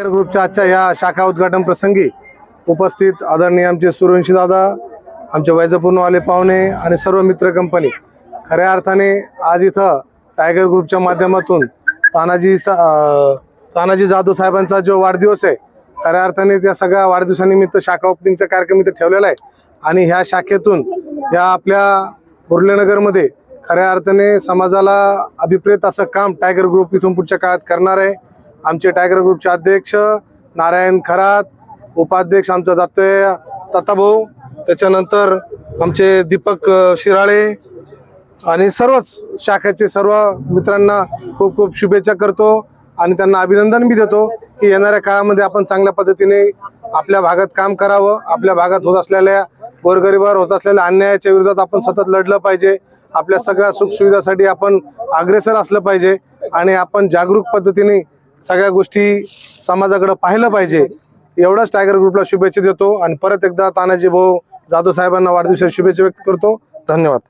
Tiger ग्रुपच्या आजच्या या शाखा उद्घाटन प्रसंगी उपस्थित आदरणीय आमचे सूर्यवंशी दादा आमचे वैजपूर्णवाले पाहुणे आणि सर्व मित्र कंपनी. खऱ्या अर्थाने आज इथं टायगर ग्रुपच्या माध्यमातून तानाजी सा- तानाजी जाधव साहेबांचा जो वाढदिवस आहे खऱ्या अर्थाने त्या सगळ्या वाढदिवसानिमित्त शाखा ओपनिंगचा कार्यक्रम इथे ठेवलेला आहे. आणि ह्या शाखेतून या आपल्या मुरलीनगरमध्ये खऱ्या अर्थाने समाजाला अभिप्रेत असं काम टायगर ग्रुप इथून पुढच्या काळात करणार आहे. आमचे टायगर ग्रुपचे अध्यक्ष नारायण खरात उपाध्यक्ष आमचा दत्तय दत्ताभाऊ त्याच्यानंतर आमचे दीपक शिराळे आणि सर्वच शाखेचे सर्व मित्रांना खूप खूप शुभेच्छा करतो आणि त्यांना अभिनंदन बी देतो की येणाऱ्या काळामध्ये आपण चांगल्या पद्धतीने आपल्या भागात काम करावं आपल्या भागात होत असलेल्या गोरगरीबावर होत असलेल्या अन्यायाच्या विरोधात आपण सतत लढलं पाहिजे. आपल्या सगळ्या सुखसुविधासाठी आपण अग्रेसर असलं पाहिजे आणि आपण जागरूक पद्धतीने सगळ्या गोष्टी समाजाकडे पाहिलं पाहिजे. एवढंच टायगर ग्रुपला शुभेच्छा देतो आणि परत एकदा तानाजी भाऊ जाधव साहेबांना वाढदिवसाच्या शुभेच्छा व्यक्त करतो. धन्यवाद.